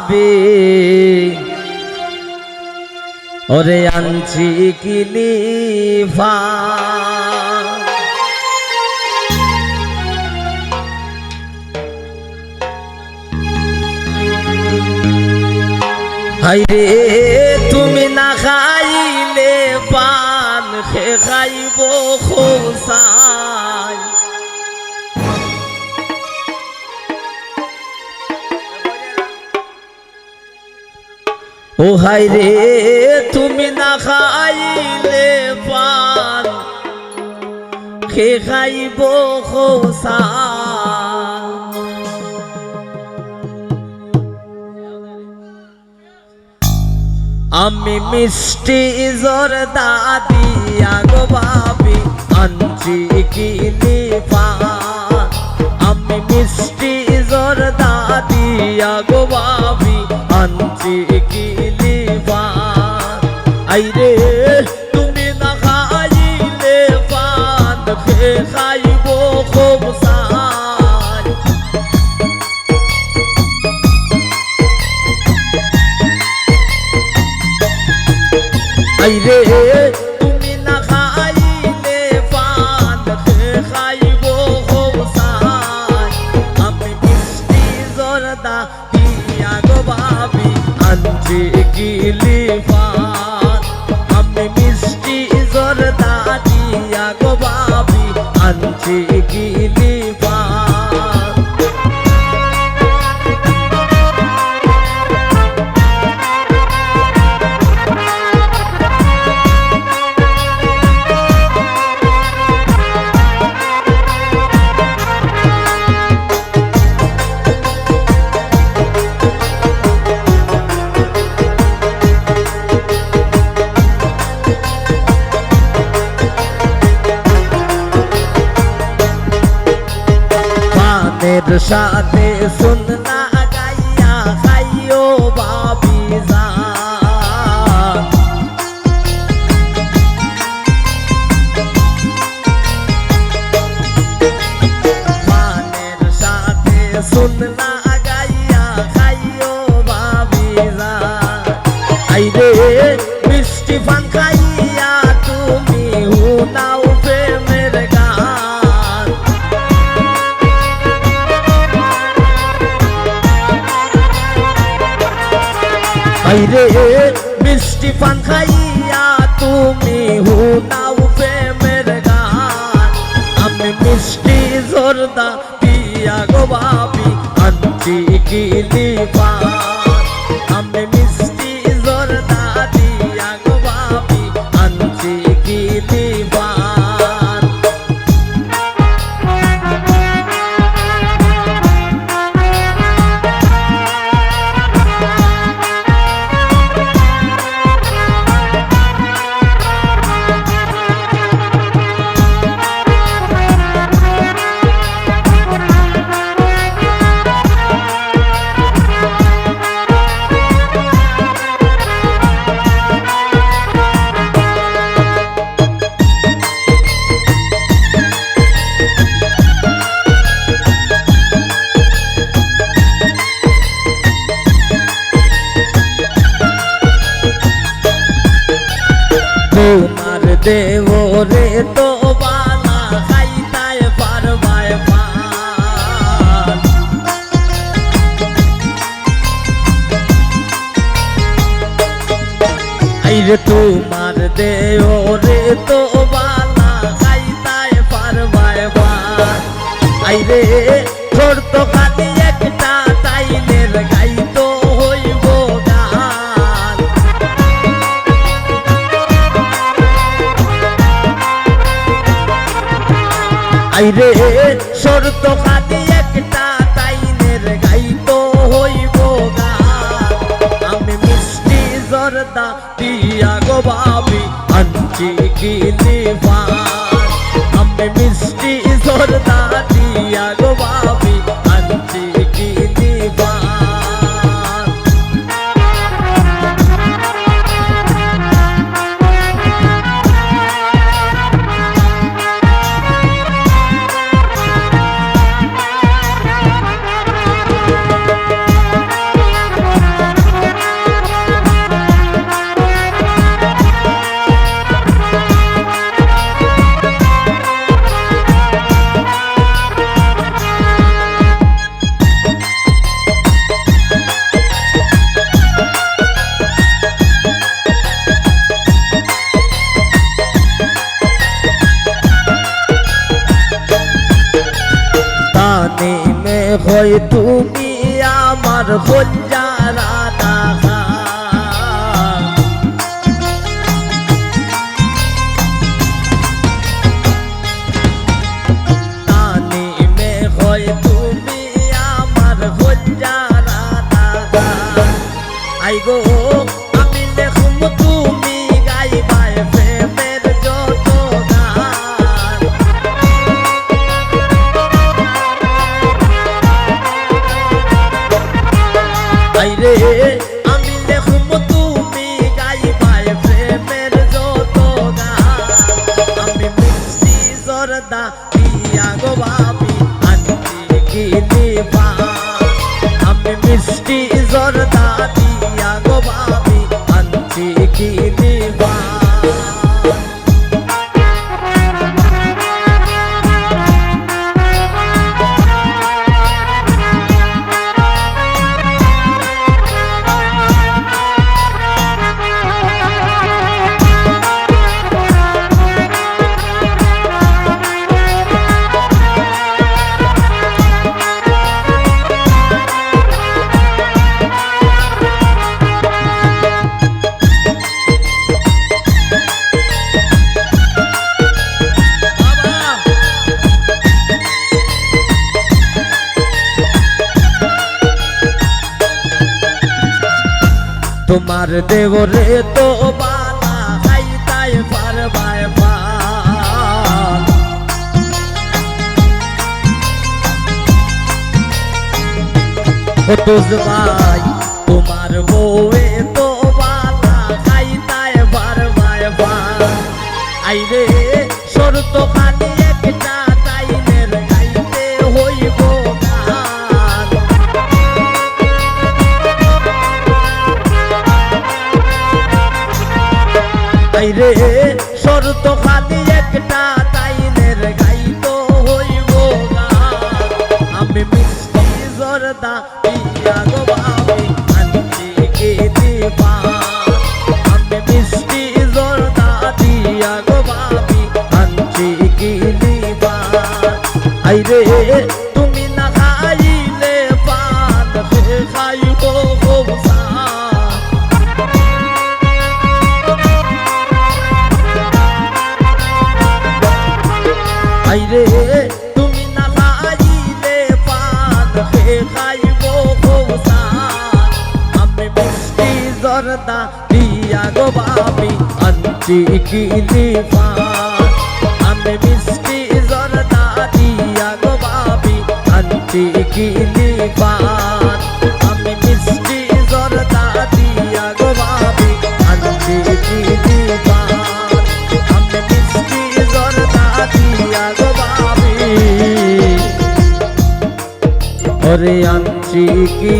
ভাবি ওরে আনছি হাইরে তুমি না খাইলে পান খে খাইব খোসাই ও হাইরে তুমি না খাইলে পান। খে খাইব খোসাই আমি মিষ্টি জর্দা দিয়া গো ভাবি, আনছি কিনি পান। আমি মিষ্টি জর্দা দিয়া গো ভাবি, আনছি আইরে। আনছি পানের সাথে সুননা গাইয়া খাইও বাবি পানের সাথে সুননা গাইয়া খাইও বাবি পান আইরে মিষ্টি পান খাইয়া তুমি হুনাও প্রেমের গান। আমি মিষ্টি জোরদা পিয়া গো ভাবি, আনছি কিলি পান। তোমার দেওরে তো বানা খাইতায় পারবায় পান আইরে তোমার দেওরে তো আইরে, শর্ত খালি একটা তাইনের গাইতো হইব আমি মিষ্টি জর্দা দিয়া গো বাবি আনছি কিলি পান হয় তুমি আমার হজ্জারা দেখা তানি মে হয় তুমি আমার হজ্জারা দেখা আই গো আমি দেখুম তুমি আইরে তোমার দেবরে তো পাল তুজ ভাই তোমার বউয়ে তো বালা খাইতাই পারবাই পাল আইরে শর্ত খালি আইরে শর্ত খালি একটা তাইনের গাইতো হইব আমি মিষ্টি জর্দা দিয়া গো বাবি আনছি কে দিবা আমি মিষ্টি জর্দা দিয়া গো বাবি আনছি কি দিবা তুমি জর্দা দিয়া গো বাবি আনছি কি নিফান আমি মিষ্টি জর্দা দিয়া গো বাবি আনছি কি নিফান আমি মিষ্টি জর্দা দিয়া গো বাবি আনছি কি নিফান আমি মিষ্টি জর্দা দিয়া গো বাবি ওরে আনছি কি